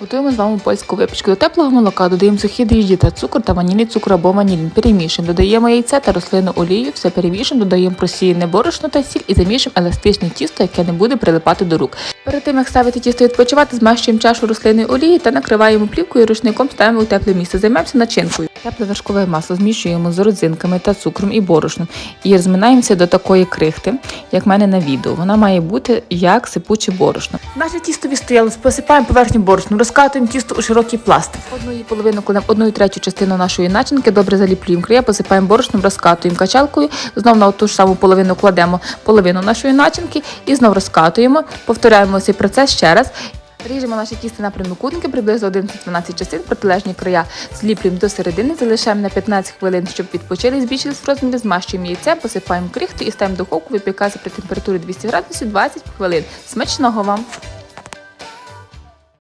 Готуємо з вами польську випічку. До теплого молока додаємо сухі дріжджі та цукор та ванільний цукор або ванілін. Перемішуємо. Додаємо яйце та рослину олію, все перемішуємо, додаємо просіяне борошно та сіль і замішуємо еластичне тісто, яке не буде прилипати до рук. Перед тим, як ставити тісто відпочивати, змащуємо чашу рослинної олії та накриваємо плівкою і рушником ставимо у тепле місце. Займаємося начинкою. Тепле вершкове масло змішуємо з родзинками та цукром і борошном і розминаємося до такої крихти, як в мене на відео. Вона має бути як сипуче борошно. Наше тісто відстояло, посипаємо поверхню борошном, розкатуємо тісто у широкий пластик. Одну її половину кладемо одну і третю частину нашої начинки, добре заліплюємо края, посипаємо борошном, розкатуємо качалкою. Знов на ту ж саму половину кладемо половину нашої начинки і знов розкатуємо. Повторяємо цей процес ще раз. Ріжемо наші тісто на прямокутники, приблизно 11-12 частин, протилежні края зліплюємо до середини, залишаємо на 15 хвилин, щоб відпочили, збільшились в розмірі, змащуємо яйце, посипаємо крихту і ставимо духовку випікатися при температурі 200 градусів 20 хвилин. Смачного вам!